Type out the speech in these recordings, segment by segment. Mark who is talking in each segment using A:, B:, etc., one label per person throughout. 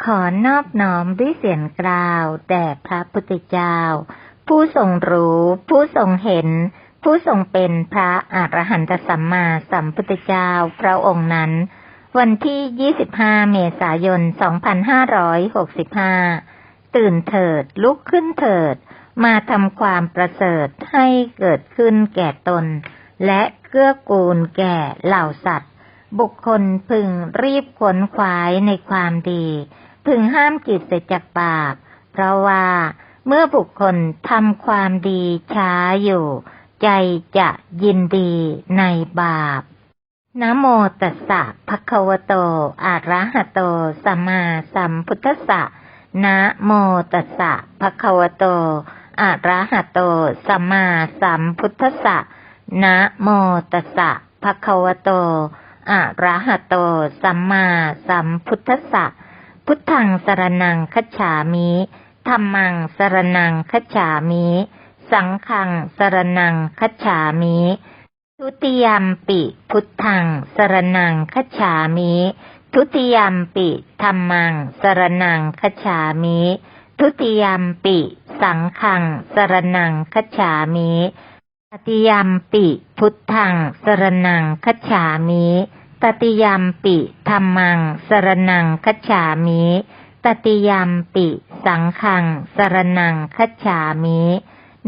A: ขอนอบน้อมด้วยเสียงกล่าวแด่พระพุทธเจ้า ผู้ทรงรู้ ผู้ทรงเห็น ผู้ทรงเป็นพระอรหันตสัมมาสัมพุทธเจ้าพระองค์นั้น วันที่ 25 เมษายน 2565 ตื่นเถิดลุกขึ้นเถิด มาทำความประเสริฐให้เกิดขึ้นแก่ตน และเกื้อกูลแก่เหล่าสัตว์ บุคคลพึงรีบขนขวายในความดี พึงห้ามจิตเสียจากบาป เพราะว่าเมื่อบุคคลทำความดีช้าอยู่ ใจจะยินดีในบาปนะโมตัสสะภะคะวะโต อะระหะโต สัมมาสัมพุทธัสสะนะโมตัสสะภะคะวะโต อะระหะโต สัมมาสัมพุทธัสสะนะโมตัสสะภะคะวะโต อะระหะโต สัมมาสัมพุทธัสสะ พุทธังสรนังคัจฉามิธัมมังสรนังคัจฉามิ สังฆังสรนังคัจฉามิทุติยมปิพุทธังสรนังคัจฉามิทุติยมปิธรรมังสรนังคัจฉามิทุติยมปิ สังฆังสรนังคัจฉามิตติยมปิ พุทธังสรนังคัจฉามิตติยามปิธรรมังสรนังคัจฉามิตติยามปิ สังฆังสรนังคัจฉามิ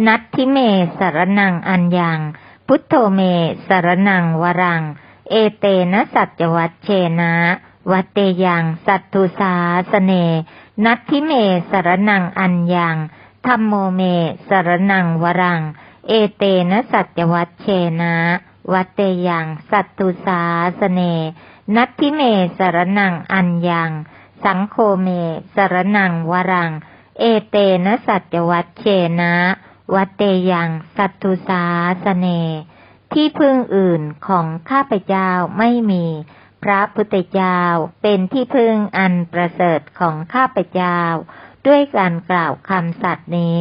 A: นัตทิเมสรนังอัญญัง พุทโธเมสรนังวรัง เอเตนะสัจวัตเชนะวัตเตยังสัตตุสาสเน นัตทิเมสรนังอัญญังธรรมโมเมสรนังวรัง เอเตนะสัจวัตเชนะวัตเตยังสัตตุสาสเน นัตทิเมสรนังอัญญัง สังโฆเมสรนังวรัง เอเตนะสัจวัตเชนะวัตเตยังสัตตุสาสเน ที่พึ่งอื่นของข้าพเจ้าไม่มี พระพุทธเจ้าเป็นที่พึ่งอันประเสริฐของข้าพเจ้า ด้วยการกล่าวคำสัตย์นี้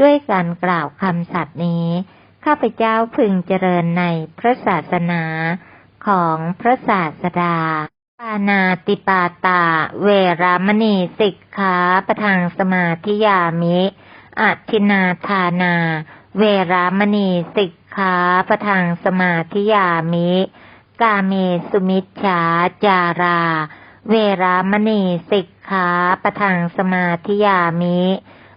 A: ด้วยการกล่าวคำสัตย์นี้ ข้าพเจ้าพึงเจริญในพระศาสนาของพระศาสดา ปานาติปาตา เวรามณีสิกขาประทังสมาธิยามิอัทินาทานา เวรามณีสิกขาประทังสมาธิยามิ กาเมสุมิชฉาจารา เวรามณีสิกขาประทังสมาธิยามิ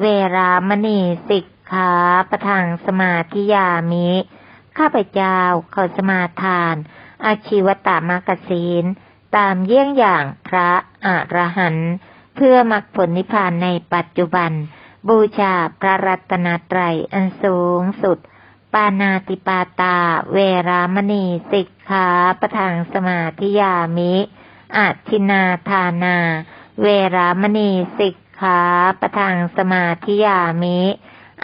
A: เวรามณีสิกขาประทังสมาธิยามิ ข้าพเจ้าขอสมาทาน อาชีวตามากศีล ตามเยี่ยงอย่างพระอรหันต์เพื่อมรรคผลนิพพานในปัจจุบัน บูชาพระรัตนตรัยอันสูงสุด ปานาติปาตา เวรามณีสิกขาประทังสมาธิยามิอัทินาทานา เวรามณีสิก ขาปทังสมาธิยามิ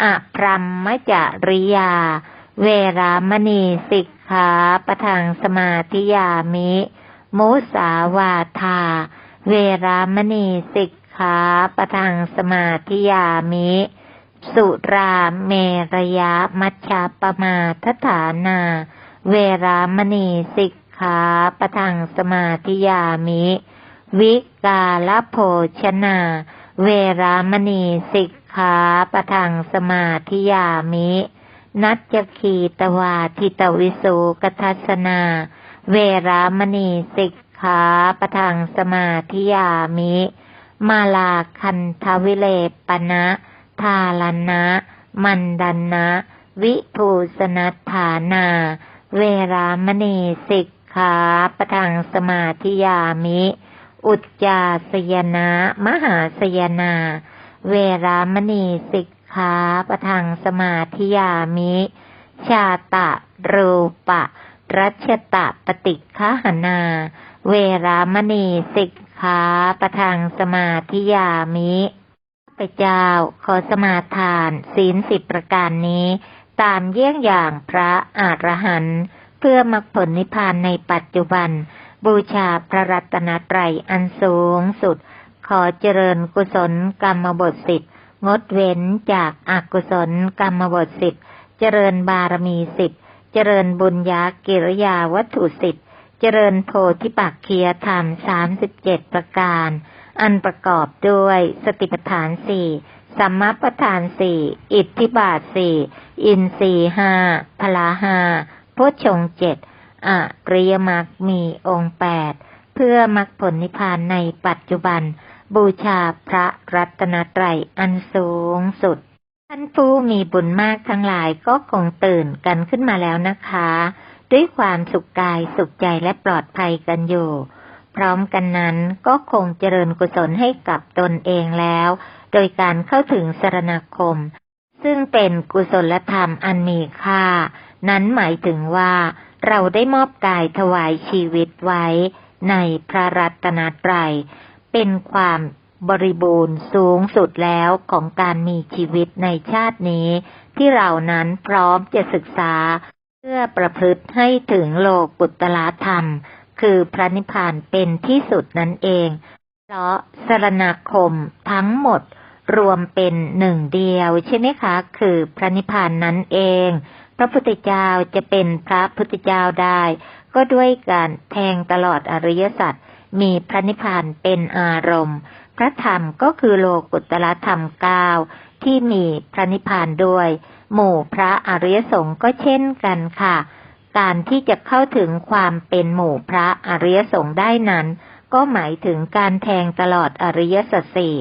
A: อะพรัมมจริยา เวรามณีสิกขาปทังสมาธิยามิ มุสาวาทา เวรามณีสิกขาปทังสมาธิยามิ สุราเมรยะมัชฌาปมาทฐานา เวรามณีสิกขาปทังสมาธิยามิ วิกาลโภชนา เวรามณีสิกขาปทังสมาธิยามิ นัจจคีตวาทิตวิสุกทัสนา เวรามณีสิกขาปทังสมาธิยามิ มาลาคันทวิเลปนะ ทาลนะ มันดันนะ วิภูสนัฏฐานา เวรามณีสิกขาปะทังสมาธิยามิ อุจจาสยนะ มหาสยนา เวรามณีสิกขาปะทังสมาธิยามิ ชาตะ รูปะ รัชตะปฏิฆาหนา เวรามณีสิกขาปะทังสมาธิยามิข้าพเจ้าขอสมาทานศีลสิบประการนี้ ตามเยี่ยงอย่างพระอรหันต์เพื่อมรรคผลนิพพานในปัจจุบัน บูชาพระรัตนตรัยอันสูงสุด ขอเจริญกุศลกรรมบทสิบงดเว้นจากอากุศลกรรมบทสิบเจริญบารมีสิบเจริญบุญญากิริยาวัตถุสิบเจริญโพธิปักเคียธรรมสามสิบเจ็ดประการ อันประกอบด้วยสติปัฏฐานสี่สัมมาปัฏฐานสี่อิทธิบาทสี่อินทรีห้าพลาห้าโพชฌงเจ็ด อริยมรรคมีองค์แปดเพื่อมรรคผลนิพพานในปัจจุบัน บูชาพระรัตนตรัยอันสูงสุด ท่านผู้มีบุญมากทั้งหลายก็คงตื่นกันขึ้นมาแล้วนะคะ ด้วยความสุขกายสุขใจและปลอดภัยกันอยู่ พร้อมกันนั้นก็คงเจริญกุศลให้กับตนเองแล้ว โดยการเข้าถึงสรณคม ซึ่งเป็นกุศลธรรมอันมีค่า นั้นหมายถึงว่า เราได้มอบกายถวายชีวิตไว้ในพระรัตนตรัย เป็นความบริบูรณ์สูงสุดแล้วของการมีชีวิตในชาตินี้ ที่เรานั้นพร้อมจะศึกษา เพื่อประพฤติให้ถึงโลกุตตรธรรม คือพระนิพพานเป็นที่สุดนั่นเอง เพราะสรณคมทั้งหมดรวมเป็นหนึ่งเดียวใช่ไหมคะ คือพระนิพพานนั้นเอง ระพุทธเจ้าจะเป็นพระพุทธเจ้าได้ ก็ด้วยการแทงตลอดอริยสัจมีพระนิพพานเป็นอารมณ์ พระธรรมก็คือโลกุตตรธรรมเก้าที่มีพระนิพพานด้วย หมู่พระอริยสงฆ์ก็เช่นกันค่ะ การที่จะเข้าถึงความเป็นหมู่พระอริยสงฆ์ได้นั้น ก็หมายถึงการแทงตลอดอริยสัจสี่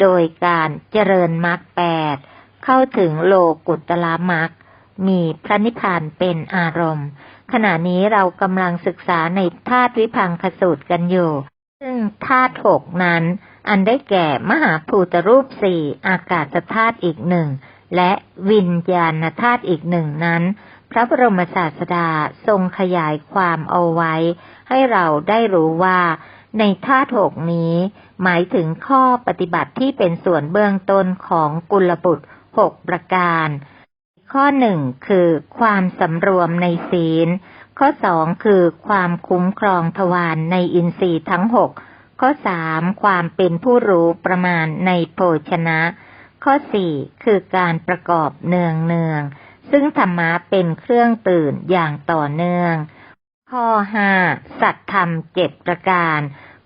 A: โดยการเจริญมรรคแปดเข้าถึงโลกุตตรมรรค มีพระนิพพานเป็นอารมณ์ ขณะนี้เรากำลังศึกษาในธาตุวิพังคสูตรกันอยู่ ซึ่งธาตุหกนั้น อันได้แก่มหาภูตรูปสี่อากาศธาตุอีกหนึ่งและวิญญาณธาตุอีกหนึ่งนั้น พระบรมศาสดาทรงขยายความเอาไว้ ให้เราได้รู้ว่า ในธาตุหกนี้ หมายถึงข้อปฏิบัติที่เป็นส่วนเบื้องต้นของกุลบุตรหกประการ ข้อหนึ่งคือความสำรวมในศีล ข้อสองคือความคุ้มครองทวารในอินทรีย์ทั้งหกข้อสามความเป็นผู้รู้ประมาณในโภชนะ ข้อสี่คือการประกอบเนืองเนืองซึ่งธรรมะเป็นเครื่องตื่นอย่างต่อเนื่อง ข้อห้าสัตธรรมเจ็ดประการ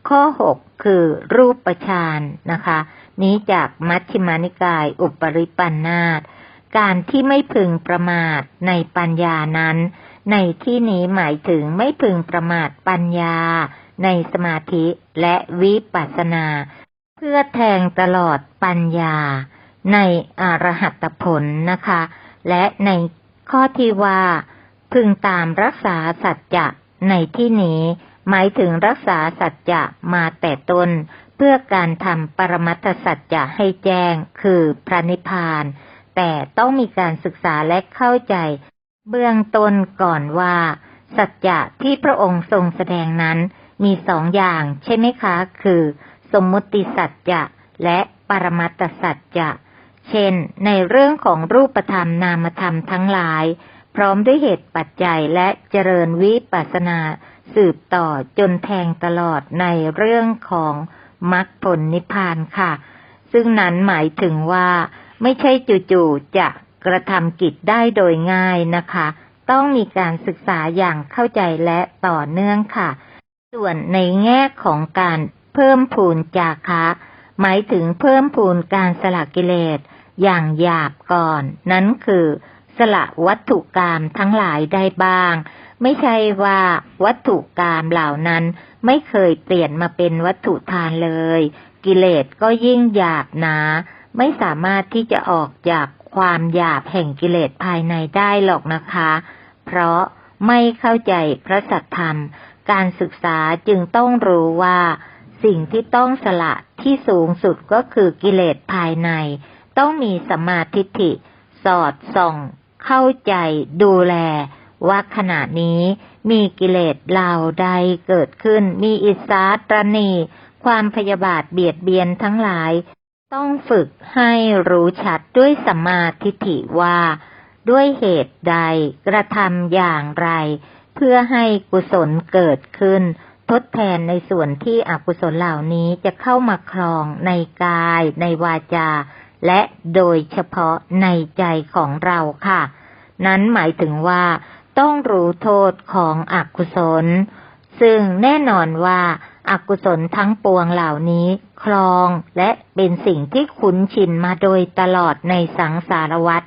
A: ข้อหกคือรูปประชานนะคะ นี้จากมัชฌิมานิกายอุปริปันธาต การที่ไม่พึงประมาทในปัญญานั้น ในที่นี้หมายถึงไม่พึงประมาทปัญญา ในสมาธิและวิปัสสนา เพื่อแทงตลอดปัญญา ในอรหัตผลนะคะ และในข้อที่ว่า พึงตามรักษาสัจจะในที่นี้ หมายถึงรักษาสัจจะมาแต่ต้น เพื่อการทำปรมัตถสัจจะให้แจ้งคือพระนิพพาน แต่ต้องมีการศึกษาและเข้าใจ เบื้องต้นก่อนว่า สัจจะที่พระองค์ทรงแสดงนั้นมีสองอย่างใช่ไหมคะ คือ สมมุติสัจจะและปรมัตสัจจะเช่น ในเรื่องของรูปธรรมนามธรรมทั้งหลาย พร้อมด้วยเหตุปัจจัยและเจริญวิปัสสนาสืบต่อจนแทงตลอดในเรื่องของมรรคผลนิพพานค่ะ ซึ่งนั้นหมายถึงว่า ไม่ใช่จู่ๆจะกระทำกิจได้โดยง่ายนะคะ ต้องมีการศึกษาอย่างเข้าใจและต่อเนื่องค่ะ ส่วนในแง่ของการเพิ่มพูนจาคะ หมายถึงเพิ่มพูนการสละกิเลสอย่างหยาบก่อน นั้นคือสละวัตถุกรรมทั้งหลายได้บ้าง ไม่ใช่ว่าวัตถุกรรมเหล่านั้นไม่เคยเปลี่ยนมาเป็นวัตถุทานเลย กิเลสก็ยิ่งหยาบหนา ไม่สามารถที่จะออกจากความหยาบแห่งกิเลสภายในได้หรอกนะคะ เพราะไม่เข้าใจพระสัทธรรม การศึกษาจึงต้องรู้ว่า สิ่งที่ต้องสละที่สูงสุดก็คือกิเลสภายใน ต้องมีสมาธิิสอดส่อง เข้าใจดูแล ว่าขณะนี้มีกิเลสเหล่าใดเกิดขึ้น มีอิสาตรณี ความพยาบาทเบียดเบียนทั้งหลาย ต้องฝึกให้รู้ชัดด้วยสัมมาทิฏฐิว่า ด้วยเหตุใดกระทำอย่างไร เพื่อให้กุศลเกิดขึ้น ทดแทนในส่วนที่อกุศลเหล่านี้จะเข้ามาครองในกาย ในวาจา และโดยเฉพาะในใจของเราค่ะ นั้นหมายถึงว่าต้องรู้โทษของอกุศล ซึ่งแน่นอนว่าอากุศลทั้งปวงเหล่านี้ คลองและเป็นสิ่งที่คุ้นชินมาโดยตลอดในสังสารวัฏ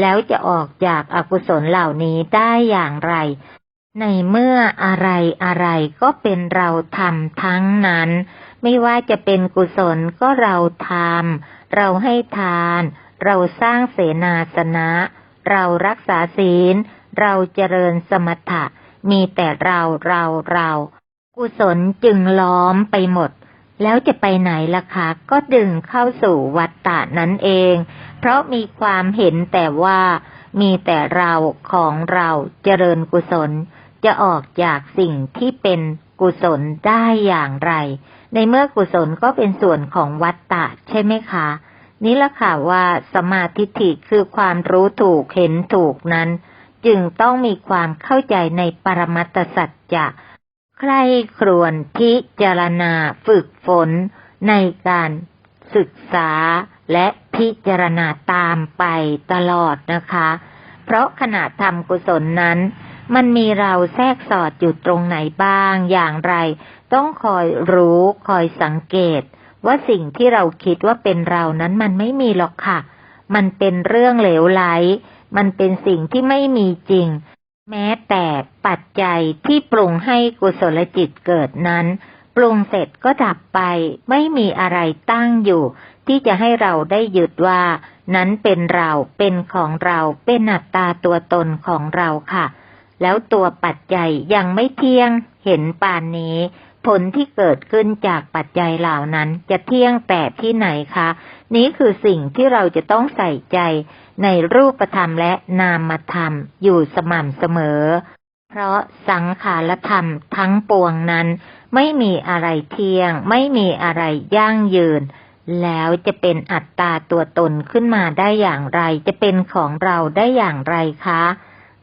A: แล้วจะออกจากอากุศลเหล่านี้ได้อย่างไร ในเมื่ออะไรอะไรก็เป็นเราทำทั้งนั้น ไม่ว่าจะเป็นกุศลก็เราทำเราให้ทาน เราสร้างเสนาสนะ เรารักษาศีล เราเจริญสมถะ มีแต่เราเราเรา กุศลจึงล้อมไปหมด แล้วจะไปไหนล่ะคะก็ดึงเข้าสู่วัฏฏะนั่นเอง เพราะมีความเห็นแต่ว่ามีแต่เราของเราเจริญกุศล จะออกจากสิ่งที่เป็นกุศลได้อย่างไร ในเมื่อกุศลก็เป็นส่วนของวัฏฏะใช่ไหมคะ นี่ละค่ะว่าสมาธิฐิคือความรู้ถูกเห็นถูกนั้น จึงต้องมีความเข้าใจในปรมัตสัจจะ ใครครวนพิจารณาฝึกฝนในการศึกษาและพิจารณาตามไปตลอดนะคะ เพราะขณะทำกุศลนั้น มันมีเราแทรกสอดอยู่ตรงไหนบ้างอย่างไร ต้องคอยรู้คอยสังเกต ว่าสิ่งที่เราคิดว่าเป็นเรานั้นมันไม่มีหรอกค่ะ มันเป็นเรื่องเหลวไหล มันเป็นสิ่งที่ไม่มีจริง แม้แต่ปัจจัยที่ปรุงให้กุศลจิตเกิดนั้น ปรุงเสร็จก็ดับไป ไม่มีอะไรตั้งอยู่ ที่จะให้เราได้ยึดว่า นั้นเป็นเราเป็นของเราเป็นอัตตาตัวตนของเราค่ะ แล้วตัวปัจจัยยังไม่เที่ยงเห็นปานนี้ ผลที่เกิดขึ้นจากปัจจัยเหล่านั้นจะเที่ยงแต่ที่ไหนคะ นี้คือสิ่งที่เราจะต้องใส่ใจ ในรูปธรรมและนามธรรมอยู่สม่ำเสมอ เพราะสังขารธรรมทั้งปวงนั้น ไม่มีอะไรเที่ยง ไม่มีอะไรยั่งยืน แล้วจะเป็นอัตตาตัวตนขึ้นมาได้อย่างไร จะเป็นของเราได้อย่างไรคะ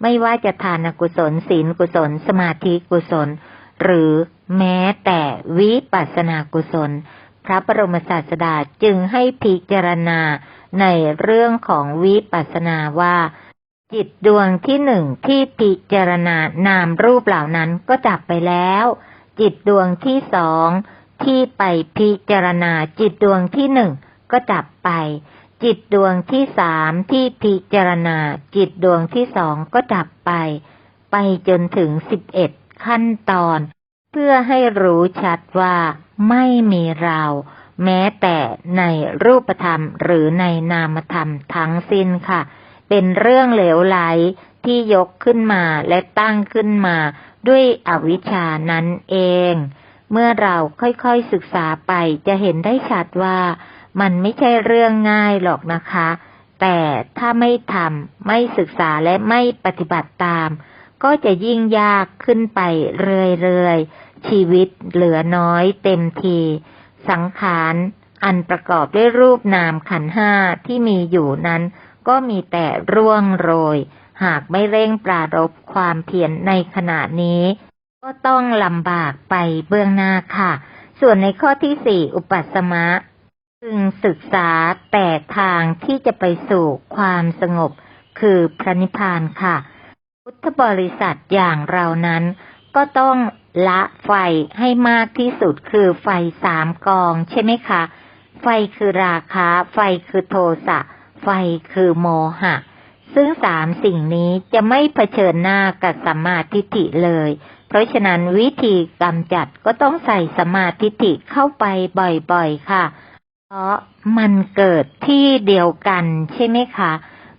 A: ไม่ว่าจะทานกุศลศีลกุศล สมาธิกุศล หรือแม้แต่วิปัสสนากุศล พระบรมศาสดาจึงให้พิจารณา ในเรื่องของวิปัสสนาว่า จิตดวงที่หนึ่งที่พิจารณานามรูปเหล่านั้นก็ดับไปแล้ว จิตดวงที่สองที่ไปพิจารณาจิตดวงที่หนึ่งก็ดับไป จิตดวงที่สามที่พิจารณา จิตดวงที่สองก็ดับไป ไปจนถึงสิบเอ็ดขั้นตอน เพื่อให้รู้ชัดว่าไม่มีเรา แม้แต่ในรูปธรรมหรือในนามธรรมทั้งสิ้นค่ะ เป็นเรื่องเหลวไหลที่ยกขึ้นมาและตั้งขึ้นมาด้วยอวิชชานั้นเอง เมื่อเราค่อยๆศึกษาไปจะเห็นได้ชัดว่ามันไม่ใช่เรื่องง่ายหรอกนะคะ แต่ถ้าไม่ทำไม่ศึกษาและไม่ปฏิบัติตาม ก็จะยิ่งยากขึ้นไปเรื่อยๆ ชีวิตเหลือน้อยเต็มที สังขารอันประกอบด้วยรูปนามขันห้าที่มีอยู่นั้น ก็มีแต่ร่วงโรย หากไม่เร่งปรารบความเพียรในขณะนี้ ก็ต้องลำบากไปเบื้องหน้าค่ะ ส่วนในข้อที่สี่อุปัสสมะพึงศึกษาแต่ทางที่จะไปสู่ความสงบ คือพระนิพพานค่ะ พุทธบริษัทอย่างเรานั้นก็ต้อง ละไฟให้มากที่สุดคือไฟสามกองใช่ไหมคะ ไฟคือราคะ ไฟคือโทสะ ไฟคือโมหะ ซึ่งสามสิ่งนี้จะไม่เผชิญหน้ากับสัมมาทิฏฐิเลย เพราะฉะนั้นวิธีกำจัดก็ต้องใส่สมาธิิเข้าไปบ่อยๆค่ะ เพราะมันเกิดที่เดียวกันใช่ไหมคะ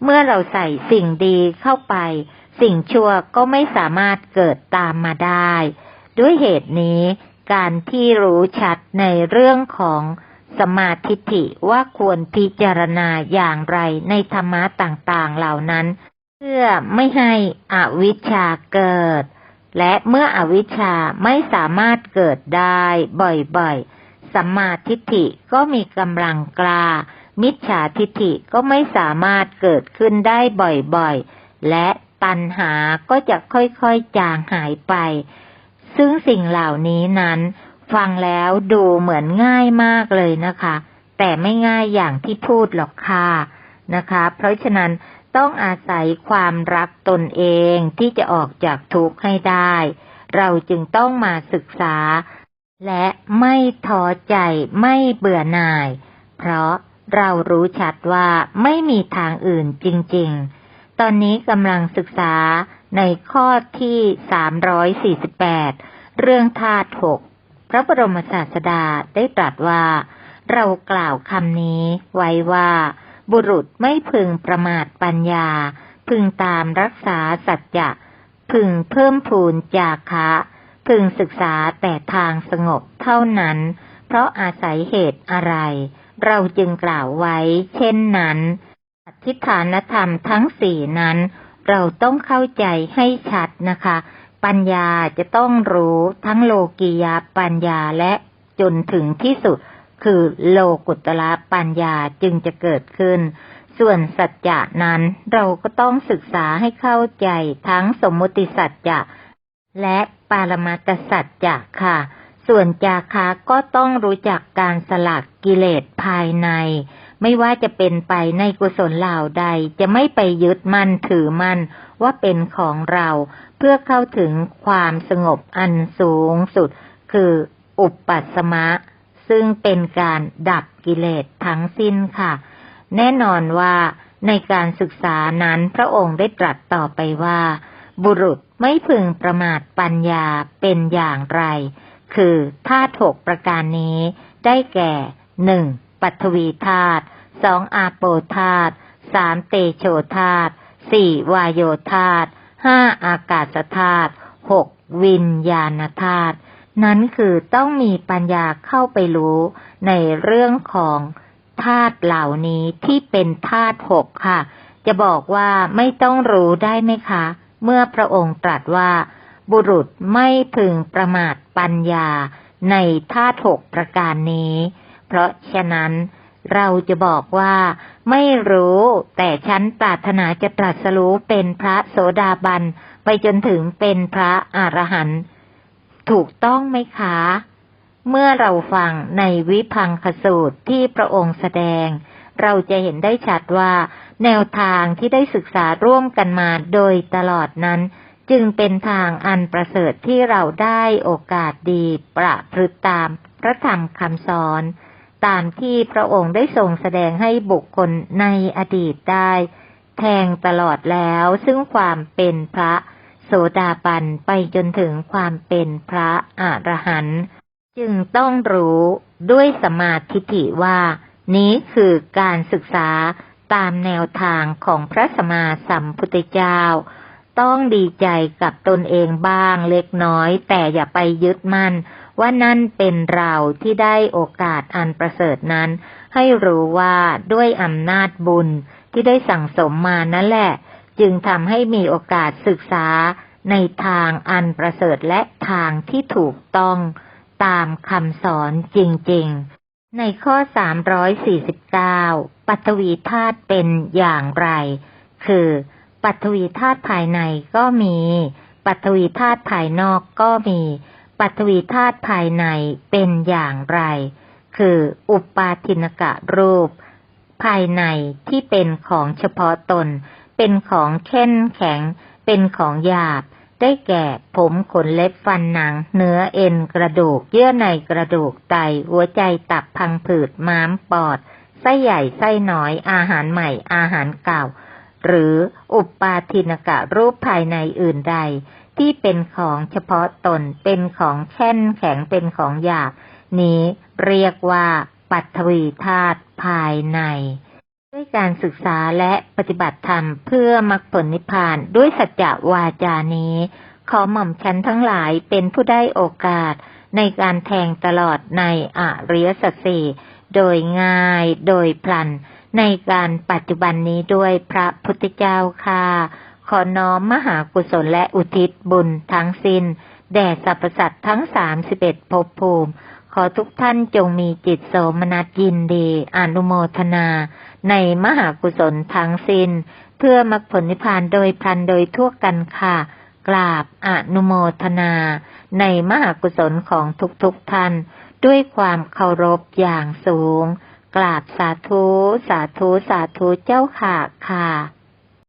A: เมื่อเราใส่สิ่งดีเข้าไป สิ่งชั่วก็ไม่สามารถเกิดตามมาได้ ด้วยเหตุนี้การที่รู้ชัดในเรื่องของสมาธิฐิว่าควรพิจารณาอย่างไรในธรรมะต่างๆเหล่านั้น เพื่อไม่ให้อวิชชาเกิด และเมื่ออวิชชาไม่สามารถเกิดได้บ่อยๆสัมมาทิฏฐิก็มีกำลังกล้ามิจฉาทิฏฐิก็ไม่สามารถเกิดขึ้นได้บ่อยๆ และตัณหาก็จะค่อยๆจางหายไป ซึ่งสิ่งเหล่านี้นั้น ฟังแล้วดูเหมือนง่ายมากเลยนะคะ แต่ไม่ง่ายอย่างที่พูดหรอกค่ะนะคะ เพราะฉะนั้นต้องอาศัยความรักตนเองที่จะออกจากทุกข์ให้ได้ เราจึงต้องมาศึกษา และไม่ท้อใจไม่เบื่อหน่าย เพราะเรารู้ชัดว่าไม่มีทางอื่นจริง ๆ ตอนนี้กำลังศึกษา ในข้อที่ 348 เรื่องธาตุหกพระบรมศาสดาได้ตรัสว่า เรากล่าวคำนี้ไว้ว่า บุรุษไม่พึงประมาทปัญญา พึงตามรักษาสัจจะ พึงเพิ่มพูนจาคะ พึงศึกษาแต่ทางสงบเท่านั้น เพราะอาศัยเหตุอะไร เราจึงกล่าวไว้ เช่นนั้นอธิฐานธรรมทั้งสี่นั้น เราต้องเข้าใจให้ชัดนะคะ ปัญญาจะต้องรู้ทั้งโลกียาปัญญาและจนถึงที่สุดคือโลกุตละปัญญาจึงจะเกิดขึ้น ส่วนสัจจะนั้นเราก็ต้องศึกษาให้เข้าใจทั้งสมมติสัจจะและปารมัตสัจจะค่ะ ส่วนจาคะก็ต้องรู้จักการสลักกิเลสภายใน ไม่ว่าจะเป็นไปในกุศลเหล่าใดจะไม่ไปยึดมั่นถือมั่นว่าเป็นของเรา เพื่อเข้าถึงความสงบอันสูงสุด คืออุปปัสมะ ซึ่งเป็นการดับกิเลสทั้งสิ้นค่ะ แน่นอนว่าในการศึกษานั้นพระองค์ได้ตรัสต่อไปว่า บุรุษไม่พึงประมาทปัญญาเป็นอย่างไร คือธาตุหกประการนี้ได้แก่หนึ่ง ปัทวีธาตุสองอาโปธาตุสามเตโชธาตุสี่วายโยธาตุห้าอากาศธาตุหกวิญญาณธาตุนั้นคือต้องมีปัญญาเข้าไปรู้ในเรื่องของธาตุเหล่านี้ที่เป็นธาตุหกค่ะ จะบอกว่าไม่ต้องรู้ได้ไหมคะ เมื่อพระองค์ตรัสว่า บุรุษไม่พึงประมาทปัญญาในธาตุหกประการนี้ เพราะฉะนั้นเราจะบอกว่าไม่รู้แต่ฉันปรารถนาจะตรัสรู้เป็นพระโสดาบันไปจนถึงเป็นพระอรหันต์ถูกต้องไหมคะ เมื่อเราฟังในวิพังคสูตรที่พระองค์แสดง เราจะเห็นได้ชัดว่า แนวทางที่ได้ศึกษาร่วมกันมาโดยตลอดนั้น จึงเป็นทางอันประเสริฐที่เราได้โอกาสดีประพฤติตามพระธรรมคำสอน ตามที่พระองค์ได้ทรงแสดงให้บุคคลในอดีตได้ แทงตลอดแล้ว ซึ่งความเป็นพระโสดาบันไปจนถึงความเป็นพระอรหันต์จึงต้องรู้ด้วยสมาธิฐิว่า นี้คือการศึกษาตามแนวทางของพระสมมาสัมพุทธเจ้า ต้องดีใจกับตนเองบ้างเล็กน้อยแต่อย่าไปยึดมั่น ว่านั่นเป็นเราที่ได้โอกาสอันประเสริฐนั้น ให้รู้ว่าด้วยอำนาจบุญที่ได้สั่งสมมานั่นแหละ จึงทำให้มีโอกาสศึกษาในทางอันประเสริฐและทางที่ถูกต้องตามคำสอนจริงๆ ในข้อ 349 ปัทวีธาตุเป็นอย่างไร คือ ปัทวีธาตุภายในก็มี ปัทวีธาตุภายนอกก็มี ปัทวีธาตุภายในเป็นอย่างไร คืออุปาทินกะรูป ภายในที่เป็นของเฉพาะตน เป็นของเข้นแข็ง เป็นของหยาบ ได้แก่ผมขนเล็บฟันหนัง เนื้อเอ็นกระดูก เยื่อในกระดูกไต หัวใจตับพังผืดม้ามปอด ไส้ใหญ่ไส้น้อย อาหารใหม่ อาหารเก่า หรืออุปาทินกะรูปภายในอื่นใดที่เป็นของเฉพาะตนเป็นของแช่นแข็งเป็นของหยาบนี้เรียกว่าปัทวีธาตุภายใน ด้วยการศึกษาและปฏิบัติธรรมเพื่อมรรคผลนิพพานด้วยสัจจะวาจานี้ ขอหม่อมฉันทั้งหลายเป็นผู้ได้โอกาสในการแทงตลอดในอริยสัจสี่โดยง่ายโดยพลัน ในการปัจจุบันนี้ด้วยพระพุทธเจ้าค่ะ ขอน้อมมหากุศลและอุทิศบุญทั้งสิ้น แด่สรรพสัตว์ทั้งสามสิบเอ็ดภพภูมิ ขอทุกท่านจงมีจิตโสมนัสยินดี อนุโมทนา ในมหากุศลทั้งสิ้น เพื่อมรรคผลนิพพานโดยพลันโดยทั่วกันค่ะ กราบอนุโมทนา ในมหากุศลของทุกๆทท่าน ด้วยความเคารพอย่างสูง กราบสาธุ สาธุ สาธุเจ้าค่ะค่ะ